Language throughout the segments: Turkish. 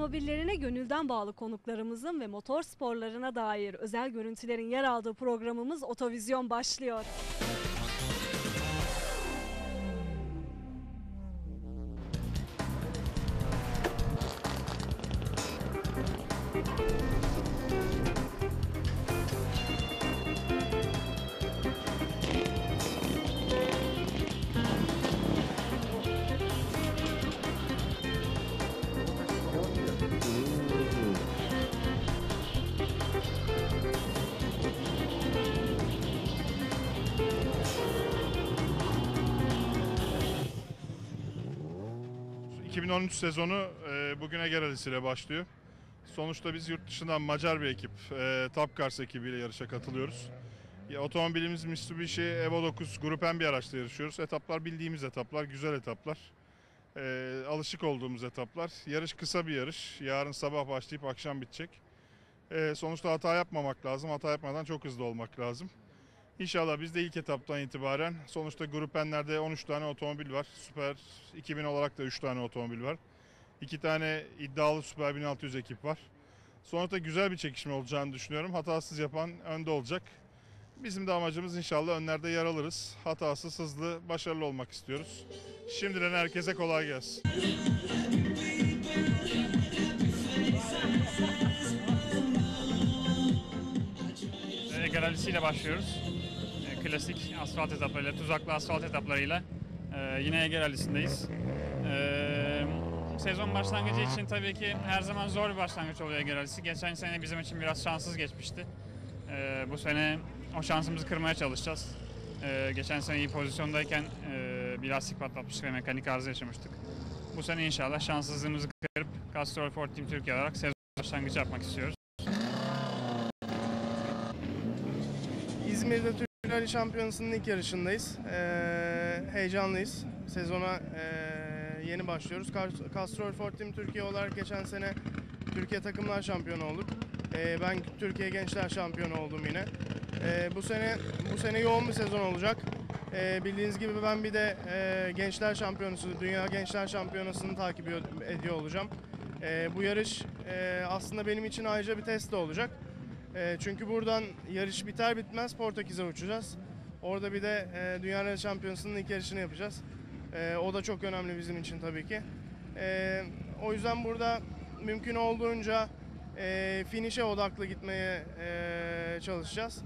Otomobillerine gönülden bağlı konuklarımızın ve motor sporlarına dair özel görüntülerin yer aldığı programımız Otovizyon başlıyor. 2013 sezonu e, bugün Ege Rallisi ile başlıyor. Sonuçta biz yurt dışından Macar bir ekip, e, Top Cars ekibiyle yarışa katılıyoruz. Ya, otomobilimiz Mitsubishi Evo 9 Grup M bir araçla yarışıyoruz. Etaplar bildiğimiz etaplar, güzel etaplar. E, alışık olduğumuz etaplar. Yarış kısa bir yarış. Yarın sabah başlayıp akşam bitecek. E, sonuçta hata yapmamak lazım. Hata yapmadan çok hızlı olmak lazım. İnşallah biz de ilk etaptan itibaren sonuçta Grup N'lerde 13 tane otomobil var. Süper 2000 olarak da 3 tane otomobil var. 2 tane iddialı Süper 1600 ekip var. Sonuçta güzel bir çekişme olacağını düşünüyorum. Hatasız yapan önde olacak. Bizim de amacımız inşallah önlerde yer alırız. Hatasız, hızlı, başarılı olmak istiyoruz. Şimdiden herkese kolay gelsin. Ege Rallisi ile başlıyoruz. Klasik asfalt etaplarıyla, tuzaklı asfalt etaplarıyla e, yine Ege Rallisi'ndeyiz. E, Sezon başlangıcı için tabii ki her zaman zor bir başlangıç oluyor Ege Rallisi. Geçen sene bizim için biraz şanssız geçmişti. E, Bu sene o şansımızı kırmaya çalışacağız. E, Geçen sene iyi pozisyondayken e, bir lastik patlatmıştık ve mekanik arıza yaşamıştık. Bu sene inşallah şanssızlığımızı kırıp Castrol Ford Team Türkiye olarak sezon başlangıcı yapmak istiyoruz. İzmir'de Rally Şampiyonası'nın ilk yarışındayız. Ee, heyecanlıyız. Sezona ee, yeni başlıyoruz. Castrol Ford Team Türkiye olarak geçen sene Türkiye Takımlar Şampiyonu olduk. Ee, ben Türkiye Gençler Şampiyonu oldum yine. Ee, bu sene bu sene yoğun bir sezon olacak. Ee, bildiğiniz gibi ben bir de ee, Gençler Şampiyonası, Dünya Gençler Şampiyonası'nı takip ediyor olacağım. Ee, bu yarış ee, aslında benim için ayrıca bir test de olacak. E, çünkü buradan yarış biter bitmez Portekiz'e uçacağız. Orada bir de e, Dünya Rally Şampiyonası'nın ilk yarışını yapacağız. E, o da çok önemli bizim için tabii ki. E, o yüzden burada mümkün olduğunca e, finish'e odaklı gitmeye e, çalışacağız.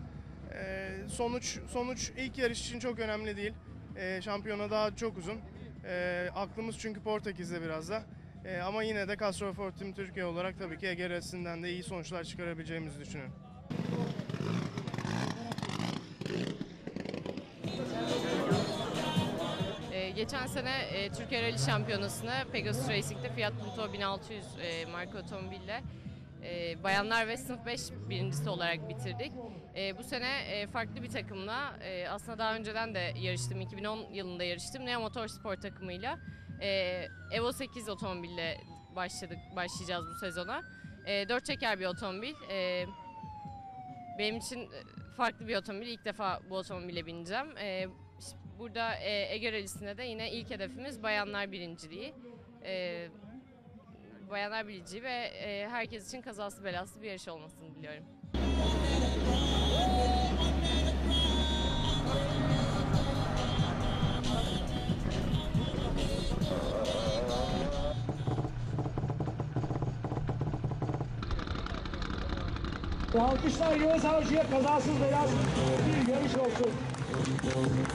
E, sonuç sonuç ilk yarış için çok önemli değil. E, şampiyona daha çok uzun. E, aklımız çünkü Portekiz'de biraz da. E, ama yine de Castrol Ford Team Türkiye olarak tabii ki Ege Rally'sinden de iyi sonuçlar çıkarabileceğimizi düşünüyorum. Ee, geçen sene e, Türkiye Rally Şampiyonası'nı Pegasus Racing'de Fiat Punto 1600 e, marka otomobille e, bayanlar ve sınıf 5 birincisi olarak bitirdik. E, bu sene e, farklı bir takımla e, aslında daha önceden de yarıştım. 2010 yılında yarıştım. Neo Motorsport takımıyla. E, Evo 8 otomobille başladık başlayacağız bu sezona. E, 4 çeker bir otomobil. E, benim için e, farklı bir otomobil. İlk defa bu otomobile bineceğim. E, burada e, Ege Rally'sinde de yine ilk hedefimiz bayanlar birinciliği. E, bayanlar birinciliği ve e, herkes için kazası belası bir yarış olmasını diliyorum. Alkışlar Yağız Avcı'ya kazasız belasız bir yarış olsun.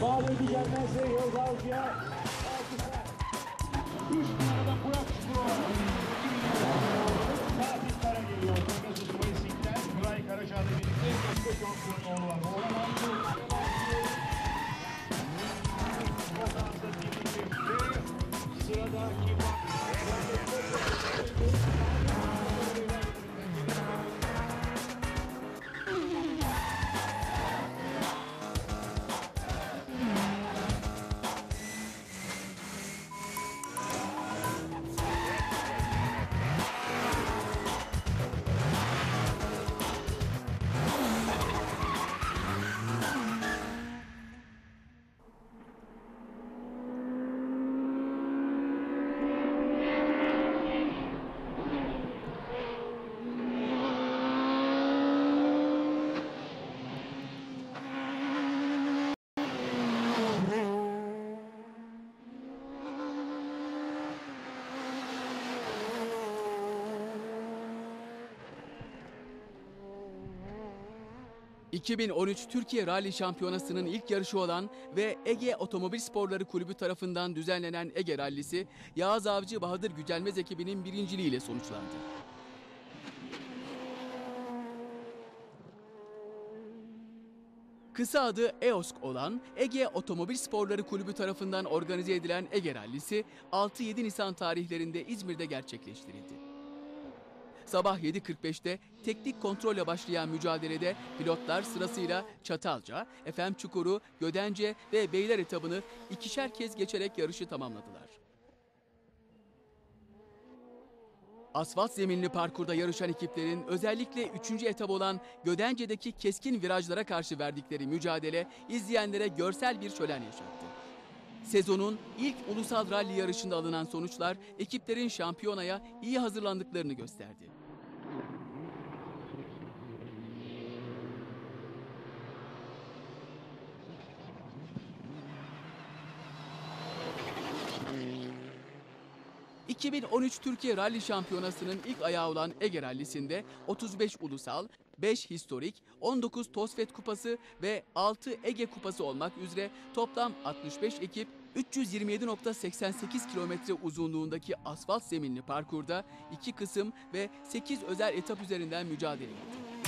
Bağlı Dicenmez'e Yağız Avcı'ya alkışlar. Üst numarada Burak Spor. Fatih Kara geliyor. Pegasus Racing'den Nuray Karaçay'la birlikte Gökçe Johnson oğlu var. Oğlan aldı. Botan'da birlikte sıradaki bak. 2013 Türkiye Rally Şampiyonası'nın ilk yarışı olan ve Ege Otomobil Sporları Kulübü tarafından düzenlenen Ege Rallisi, Yağız Avcı Bahadır Gücelmez ekibinin birinciliğiyle sonuçlandı. Kısa adı EOSK olan Ege Otomobil Sporları Kulübü tarafından organize edilen Ege Rallisi 6-7 Nisan tarihlerinde İzmir'de gerçekleştirildi. Sabah 7.45'te teknik kontrolle başlayan mücadelede pilotlar sırasıyla Çatalca, Efem Çukuru, Gödence ve Beyler etabını ikişer kez geçerek yarışı tamamladılar. Asfalt zeminli parkurda yarışan ekiplerin özellikle 3. etap olan Gödence'deki keskin virajlara karşı verdikleri mücadele izleyenlere görsel bir şölen yaşattı. Sezonun ilk ulusal rally yarışında alınan sonuçlar ekiplerin şampiyonaya iyi hazırlandıklarını gösterdi. ...2013 Türkiye Rally Şampiyonası'nın ilk ayağı olan Ege Rally'sinde 35 ulusal, 5 historik, 19 Tosfet Kupası ve 6 Ege Kupası olmak üzere toplam 65 ekip 327.88 kilometre uzunluğundaki asfalt zeminli parkurda iki kısım ve 8 özel etap üzerinden mücadele etti.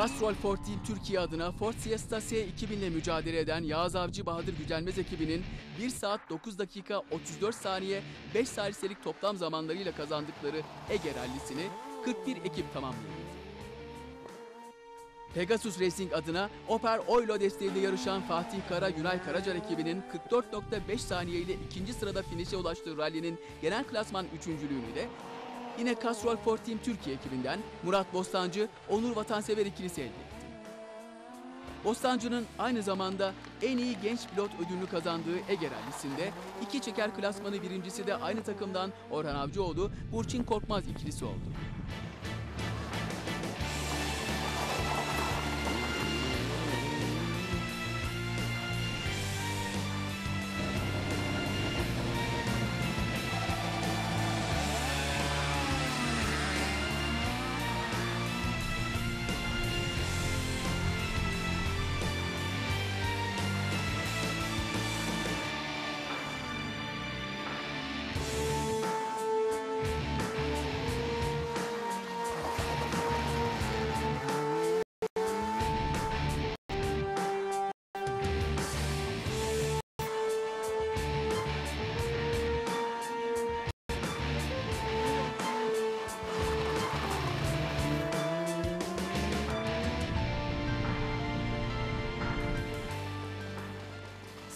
Castrol Ford Team Türkiye adına Ford Siesta S2000 ile mücadele eden Yağız Avcı Bahadır Gücenmez ekibinin 1 saat 9 dakika 34 saniye 5 saliselik toplam zamanlarıyla kazandıkları Ege Rallisi'ni 41 ekip tamamladı. Pegasus Racing adına Oper Oylo desteğiyle yarışan Fatih Kara Günay Karacar ekibinin 44.5 saniye ile ikinci sırada finişe ulaştığı rallinin genel klasman üçüncülüğünü de yine Castrol Ford Team Türkiye ekibinden Murat Bostancı, Onur Vatansever ikilisi elde etti. Bostancı'nın aynı zamanda en iyi genç pilot ödülünü kazandığı Ege Rallisi'nde iki çeker klasmanı birincisi de aynı takımdan Orhan Avcıoğlu, Burçin Korkmaz ikilisi oldu.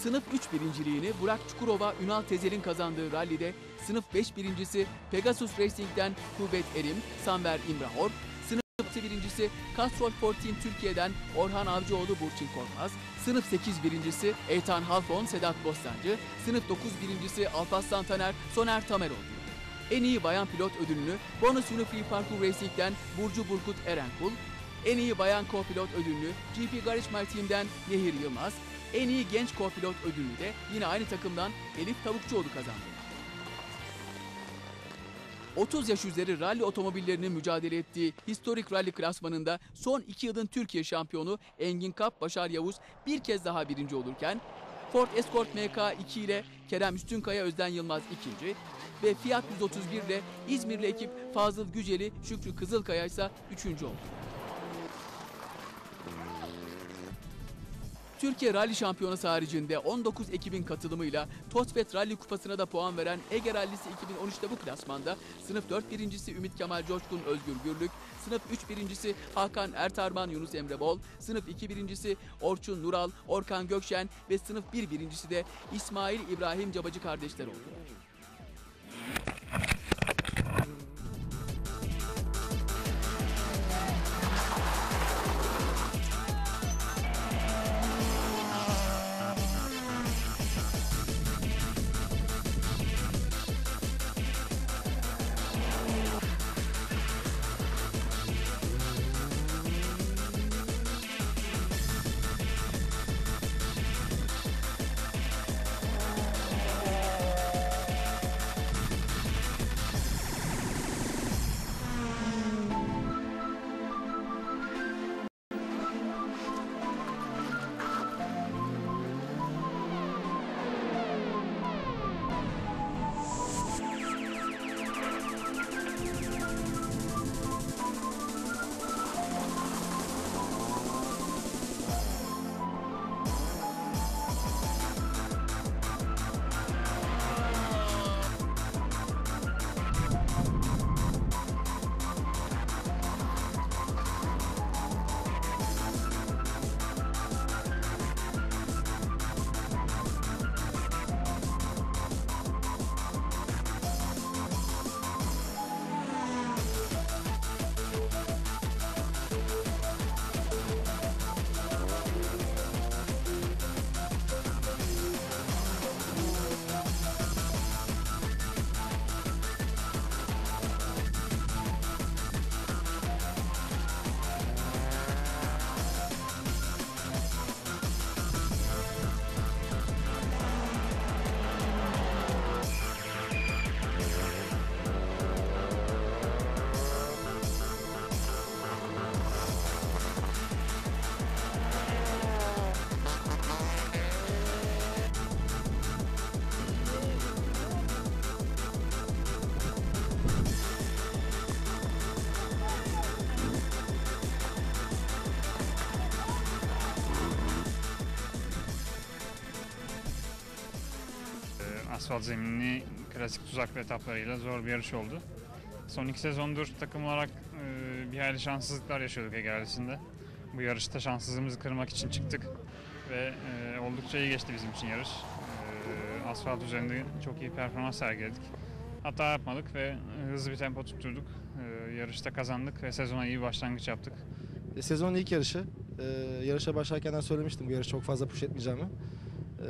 Sınıf 3 birinciliğini Burak Çukurova, Ünal Tezer'in kazandığı rallide sınıf 5 birincisi Pegasus Racing'den Kuvvet Erim, Samver İmrahor, sınıf 6 birincisi Castrol Ford Team Türkiye'den Orhan Avcıoğlu Burçin Korkmaz, sınıf 8 birincisi Eytan Halfon Sedat Bostancı, sınıf 9 birincisi Alparslan Taner Soner Tamer oldu. En iyi bayan pilot ödülünü Bonus Unifree Parkour Racing'den Burcu Burkut Erenkul, en iyi bayan co-pilot ödülünü GP Garage My Team'den Nehir Yılmaz, en iyi genç co-pilot ödülünü de yine aynı takımdan Elif Tavukçuoğlu kazandı. 30 yaş üzeri ralli otomobillerinin mücadele ettiği historik ralli klasmanında son 2 yılın Türkiye şampiyonu Engin Kap Başar Yavuz bir kez daha birinci olurken Ford Escort MK2 ile Kerem Üstünkaya Özden Yılmaz ikinci ve Fiat 131 ile İzmirli ekip Fazıl Güceli Şükrü Kızılkaya ise üçüncü oldu. Türkiye Rally Şampiyonası haricinde 19 ekibin katılımıyla Tosfet Rally Kupası'na da puan veren Ege Rallisi 2013'te bu klasmanda sınıf 4 birincisi Ümit Kemal Coşkun Özgür Gürlük, sınıf 3 birincisi Hakan Ertarman Yunus Emre Bol, sınıf 2 birincisi Orçun Nural, Orkan Gökşen ve sınıf 1 birincisi de İsmail İbrahim Cabacı kardeşler oldu. Asfalt zeminli klasik tuzaklı etaplarıyla zor bir yarış oldu. Son iki sezondur takım olarak e, bir hayli şanssızlıklar yaşıyorduk Ege. Bu yarışta şanssızlığımızı kırmak için çıktık ve e, oldukça iyi geçti bizim için yarış. E, asfalt üzerinde çok iyi performans sergiledik. Hata yapmadık ve hızlı bir tempo tutturduk. E, yarışta kazandık ve sezona iyi başlangıç yaptık. E, Sezonun ilk yarışı. E, yarışa başlarken söylemiştim bu yarışı çok fazla push etmeyeceğimi. E,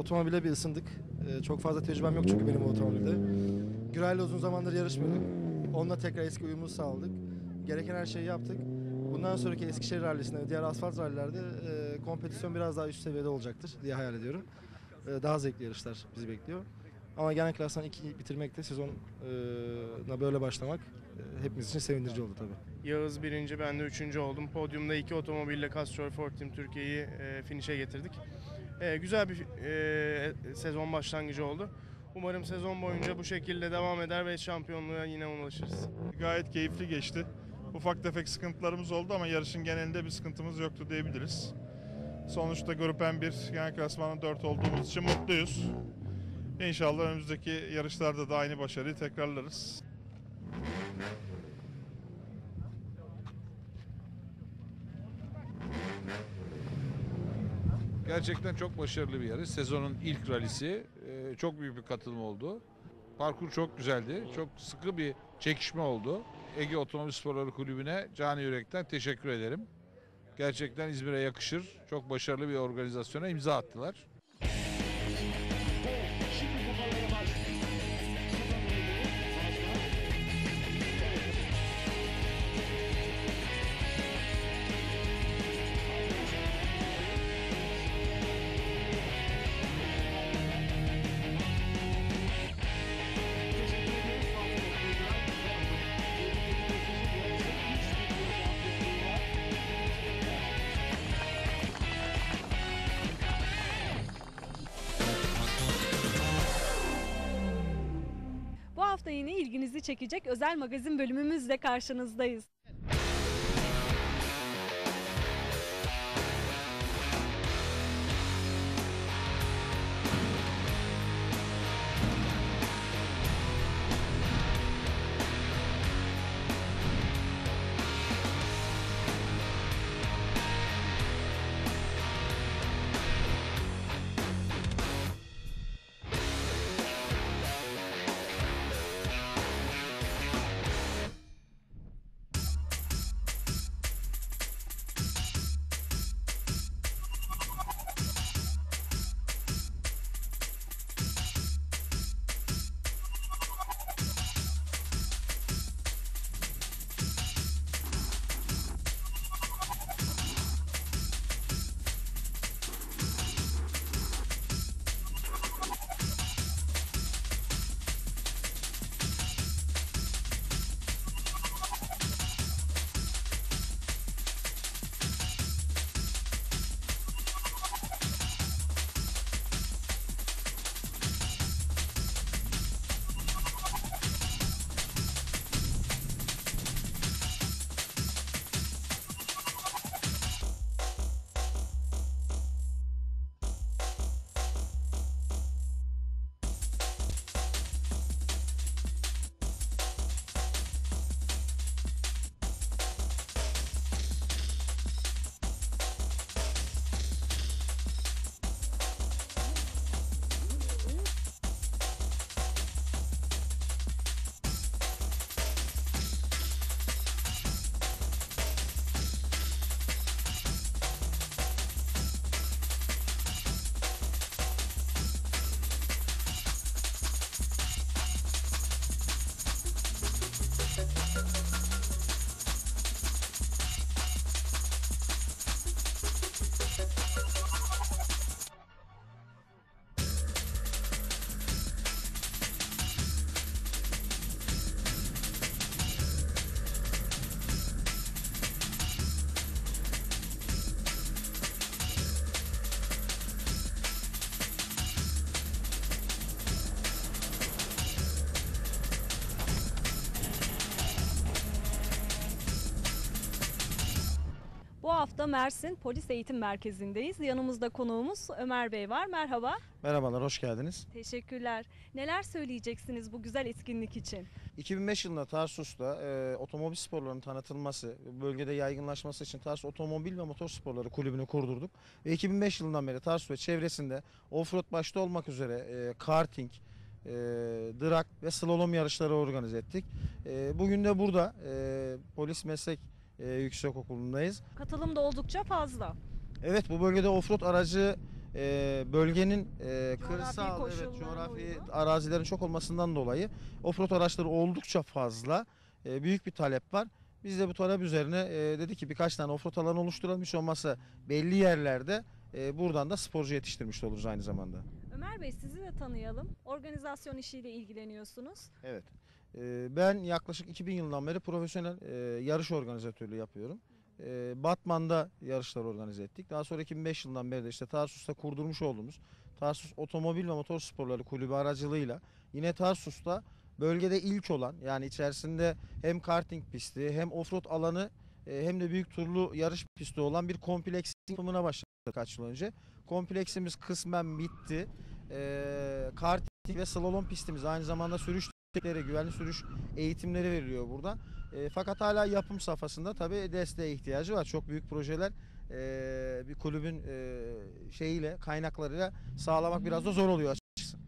otomobile bir ısındık. E, çok fazla tecrübem yok çünkü benim otomobilde. Güray'la uzun zamandır yarışmıyorduk. Onunla tekrar eski uyumumuzu sağladık. Gereken her şeyi yaptık. Bundan sonraki Eskişehir rallisinde diğer asfalt rallilerde e, kompetisyon biraz daha üst seviyede olacaktır diye hayal ediyorum. E, daha zevkli yarışlar bizi bekliyor. Ama genel klasman 2 bitirmek de sezona böyle başlamak e, hepimiz için sevindirici oldu tabii. Yağız birinci, ben de üçüncü oldum. Podyumda iki otomobille Castrol Ford Team Türkiye'yi e, finish'e getirdik. E, güzel bir e, sezon başlangıcı oldu. Umarım sezon boyunca bu şekilde devam eder ve şampiyonluğa yine ulaşırız. Gayet keyifli geçti. Ufak tefek sıkıntılarımız oldu ama yarışın genelinde bir sıkıntımız yoktu diyebiliriz. Sonuçta Grup M1 genel klasmanın 4 olduğumuz için mutluyuz. İnşallah önümüzdeki yarışlarda da aynı başarıyı tekrarlarız. Gerçekten çok başarılı bir yarış. Sezonun ilk rallisi. Ee, çok büyük bir katılım oldu. Parkur çok güzeldi. Çok sıkı bir çekişme oldu. Ege Otomobil Sporları Kulübü'ne cani yürekten teşekkür ederim. Gerçekten İzmir'e yakışır. Çok başarılı bir organizasyona imza attılar. Hafta yine ilginizi çekecek özel magazin bölümümüzle karşınızdayız. Hafta Mersin Polis Eğitim Merkezi'ndeyiz. Yanımızda konuğumuz Ömer Bey var. Merhaba. Merhabalar, hoş geldiniz. Teşekkürler. Neler söyleyeceksiniz bu güzel etkinlik için? 2005 yılında Tarsus'ta e, otomobil sporlarının tanıtılması, bölgede yaygınlaşması için Tarsus Otomobil ve Motor Sporları Kulübü'nü kurdurduk. Ve 2005 yılından beri Tarsus ve çevresinde offroad başta olmak üzere e, karting, e, drag ve slalom yarışları organize ettik. E, bugün de burada e, Polis Meslek e, Yüksekokulu'ndayız. Katılım da oldukça fazla. Evet bu bölgede offroad aracı e, bölgenin e, kırsal evet, coğrafi uygun. arazilerin çok olmasından dolayı offroad araçları oldukça fazla. E, büyük bir talep var. Biz de bu talep üzerine e, dedik ki birkaç tane offroad alanı oluşturalım. Hiç olmazsa belli yerlerde e, buradan da sporcu yetiştirmiş oluruz aynı zamanda. Ömer Bey sizi de tanıyalım. Organizasyon işiyle ilgileniyorsunuz. Evet. E, ben yaklaşık 2000 yılından beri profesyonel e, yarış organizatörlüğü yapıyorum. E, Batman'da yarışlar organize ettik. Daha sonra 2005 yılından beri de işte Tarsus'ta kurdurmuş olduğumuz Tarsus Otomobil ve Motor Sporları Kulübü aracılığıyla yine Tarsus'ta bölgede ilk olan yani içerisinde hem karting pisti hem offroad alanı e, hem de büyük turlu yarış pisti olan bir kompleks yapımına başladık kaç yıl önce. Kompleksimiz kısmen bitti. E, karting ve slalom pistimiz aynı zamanda sürüş güvenli sürüş eğitimleri veriliyor burada. E, fakat hala yapım safhasında tabii desteğe ihtiyacı var. Çok büyük projeler e, bir kulübün e, şeyiyle, kaynaklarıyla sağlamak biraz da zor oluyor açıkçası.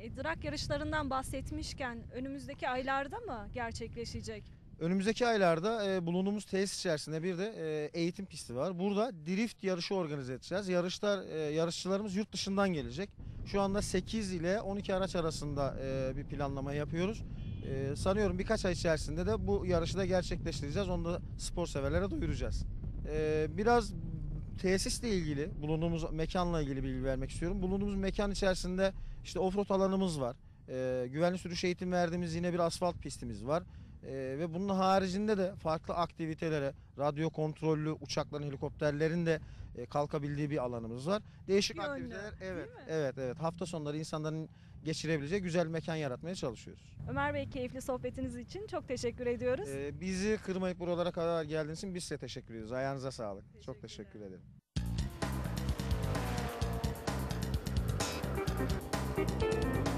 E, drag yarışlarından bahsetmişken önümüzdeki aylarda mı gerçekleşecek? Önümüzdeki aylarda e, bulunduğumuz tesis içerisinde bir de e, eğitim pisti var. Burada drift yarışı organize edeceğiz. Yarışlar e, yarışçılarımız yurt dışından gelecek. Şu anda 8 ile 12 araç arasında e, bir planlama yapıyoruz. E, sanıyorum birkaç ay içerisinde de bu yarışı da gerçekleştireceğiz. Onu da spor severlere duyuracağız. E, biraz tesisle ilgili, bulunduğumuz mekanla ilgili bilgi vermek istiyorum. Bulunduğumuz mekan içerisinde işte offroad alanımız var. E, güvenli sürüş eğitim verdiğimiz yine bir asfalt pistimiz var. Ee, ve bunun haricinde de farklı aktivitelere, radyo kontrollü uçakların, helikopterlerin de e, kalkabildiği bir alanımız var. Değişik bir aktiviteler. Yönlü. Evet, evet, evet. Hafta sonları insanların geçirebileceği güzel mekan yaratmaya çalışıyoruz. Ömer Bey keyifli sohbetiniz için çok teşekkür ediyoruz. Ee, bizi kırmayıp buralara kadar geldiğiniz için biz size teşekkür ediyoruz. Ayağınıza sağlık. Teşekkür çok teşekkür ederim. ederim. Thank you.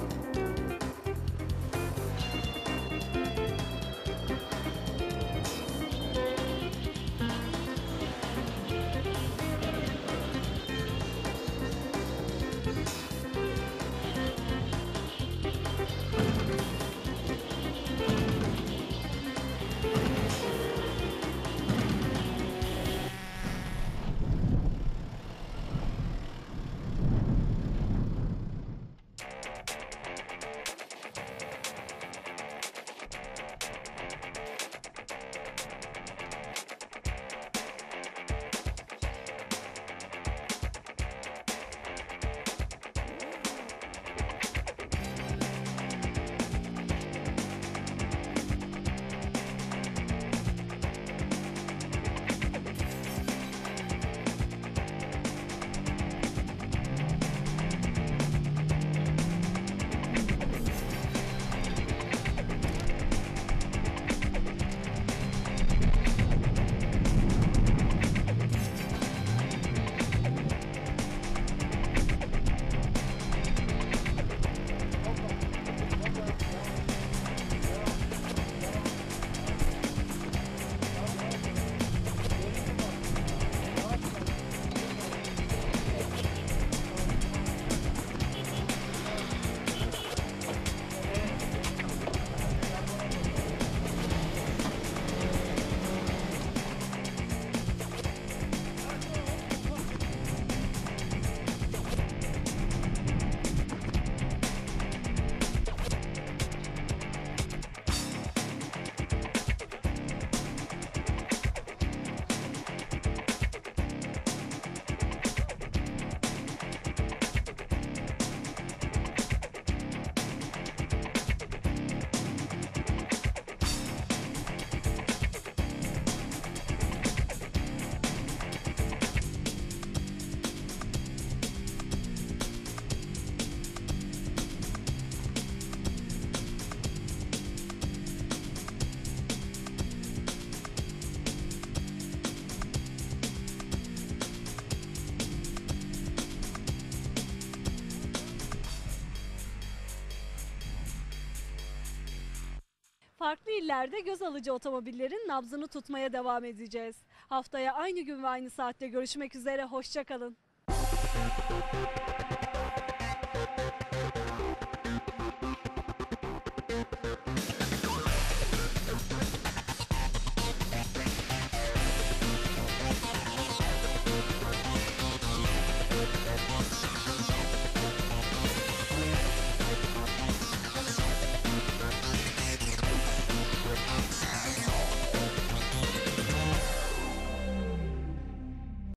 İllerde göz alıcı otomobillerin nabzını tutmaya devam edeceğiz. Haftaya aynı gün ve aynı saatte görüşmek üzere, hoşçakalın.